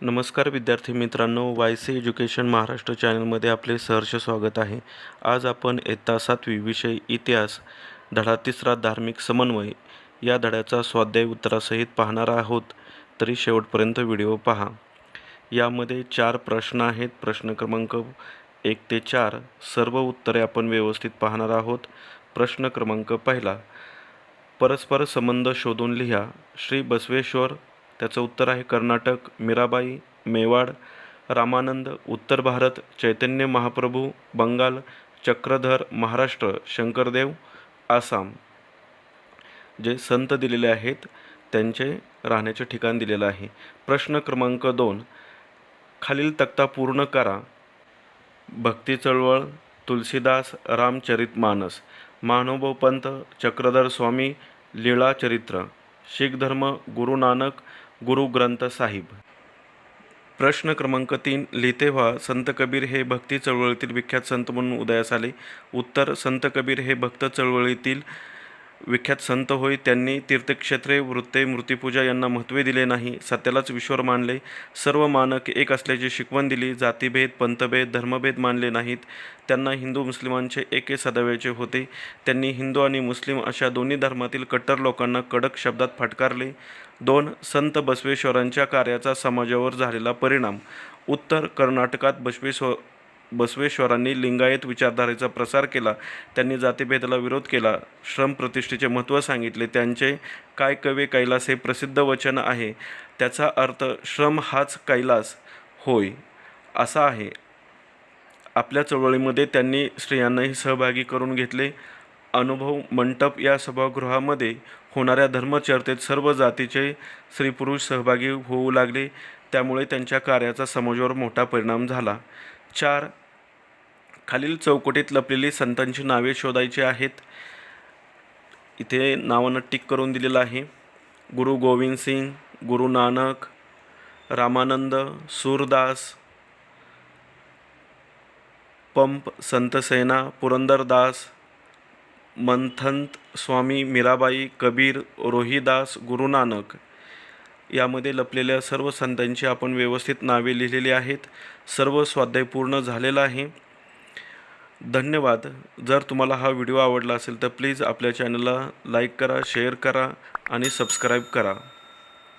नमस्कार विद्यार्थी मित्रांनो वाय सी एज्युकेशन महाराष्ट्र चॅनलमध्ये आपले सहर्ष स्वागत आहे. आज आपण इयत्ता सातवी विषय इतिहास धडा तिसरा धार्मिक समन्वय या धड्याचा स्वाध्याय उत्तरासहित पाहणार आहोत. तरी शेवटपर्यंत व्हिडिओ पहा. यामध्ये चार प्रश्न आहेत. प्रश्न क्रमांक एक ते चार सर्व उत्तरे आपण व्यवस्थित पाहणार आहोत. प्रश्न क्रमांक पहिला परस्पर संबंध शोधून लिहा. श्री बसवेश्वर त्याचं उत्तर आहे कर्नाटक मीराबाई मेवाड रामानंद उत्तर भारत चैतन्य महाप्रभू बंगाल चक्रधर महाराष्ट्र शंकरदेव आसाम. जे संत दिलेले आहेत त्यांचे राहण्याचे ठिकाण दिलेलं आहे. प्रश्न क्रमांक दोन. खालील तक्ता पूर्ण करा. भक्ती चळवळ तुलसीदास रामचरितमानस महानुभाव पंत चक्रधर स्वामी लीळा चरित्र शीख धर्म गुरु नानक गुरु ग्रंथ साहिब. प्रश्न क्रमांक तीन लिहिते व्हा संत कबीर हे भक्ती चळवळीतील विख्यात संत म्हणून उदयास आले. उत्तर संत कबीर हे भक्त चळवळीतील विख्यात संत होय त्यांनी तीर्थक्षेत्रे वृत्ते मूर्तिपूजा यांना महत्त्व दिले नाही. सत्यालाच विश्वर मानले. सर्व मानक एक असल्याची शिकवण दिली. जातीभेद पंथभेद धर्मभेद मानले नाहीत. त्यांना हिंदू मुस्लिमांचे एके सदाव्याचे होते. त्यांनी हिंदू आणि मुस्लिम अशा दोन्ही धर्मातील कट्टर लोकांना कडक शब्दात फटकारले. दोन संत बसवेश्वरांच्या कार्याचा समाजावर झालेला परिणाम. उत्तर कर्नाटकात बसवेश्वर बसवेश्वरांनी लिंगायत विचारधारेचा प्रसार केला. त्यांनी जातीभेदाला विरोध केला. श्रम प्रतिष्ठेचे महत्त्व सांगितले. त्यांचे काय कवे कैलास हे प्रसिद्ध वचन आहे. त्याचा अर्थ श्रम हाच कैलास होय असा आहे. आपल्या चळवळीमध्ये त्यांनी स्त्रियांनाही सहभागी करून घेतले. अनुभव मंटप या सभागृहामध्ये होणाऱ्या धर्मचर्चेत सर्व जातीचे स्त्री पुरुष सहभागी होऊ लागले. त्यामुळे त्यांच्या कार्याचा समाजावर मोठा परिणाम झाला. चार. खालील चौकटीत लपलेली संतांची नावे शोधायची आहेत. इथे नावानं टिक करून दिलेलं आहे. गुरु गोविंद सिंग गुरु नानक रामानंद सूरदास पंप संतसेना पुरंदरदास मंथंत स्वामी मीराबाई कबीर रोहिदास गुरु नानक. यामध्ये लपलेल्या सर्व संतांची आपण व्यवस्थित नावे लिहिलेली आहेत. सर्व स्वाध्याय पूर्ण झालेला आहे. धन्यवाद. जर तुम्हाला हा व्हिडिओ आवडला असेल तर प्लीज आपल्या चॅनलला लाईक करा शेअर करा आणि सबस्क्राईब करा.